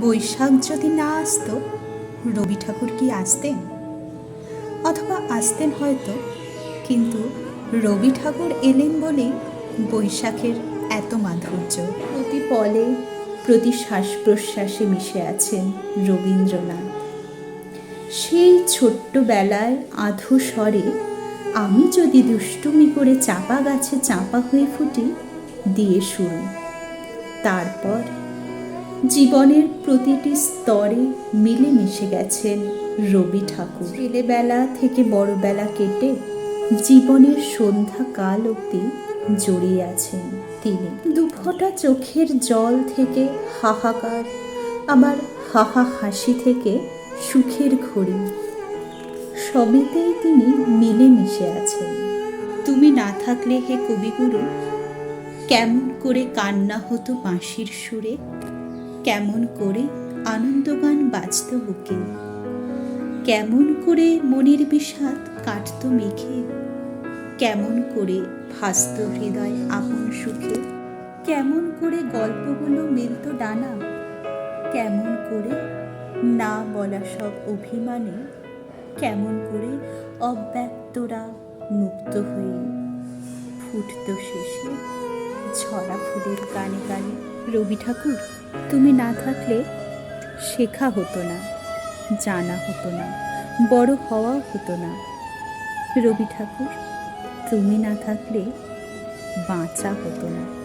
বৈশাখ যদি না আসতো, রবি ঠাকুর কি আসতেন? অথবা আসতেন হয়তো, কিন্তু রবি ঠাকুর এলেন বলেই বৈশাখের এত মাধুর্য। প্রতি পলে, প্রতি শ্বাস প্রশ্বাসে মিশে আছেন রবীন্দ্রনাথ। সেই ছোট্টবেলায় আধো স্বরে, আমি যদি দুষ্টুমি করে চাপা গাছে চাপা হয়ে ফুটি, দিয়ে শুরু। তারপর জীবনের প্রতিটি স্তরে মিলেমিশে গেছেন রবি ঠাকুর। ছেলেবেলা থেকে বড়বেলা কেটে জীবনের সন্ধ্যা কাল অবধি জড়িয়ে আছেন তিনি। দুফোঁটা চোখের জল থেকে হাহাকার আবার হাহা হাসি থেকে সুখের ঘড়ি। সবেতেই তিনি মিলেমিশে আছেন। তুমি না থাকলে হে কবিগুরু, কেমন করে কান্না হতো বাঁশির সুরে? কেমন করে আনন্দগান বাজত বুকে? কেমন করে মনের বিষাদ কাটত মেঘে? কেমন করে ভাসত হৃদয় আপন সুখে? কেমন করে গল্পগুলো মিলত ডানা? কেমন করে না বলা সব অভিমানে? কেমন করে অব্যক্তরা মুক্ত হয়ে ফুটত শেষে ছড়া ফুলের গানে গানে? রবি ঠাকুর? তুমি না থাকলে শেখা হতো না, জানা হতো না, বড় হওয়া হতো না। রবি ঠাকুর, তুমি না থাকলে বাঁচা হতো না।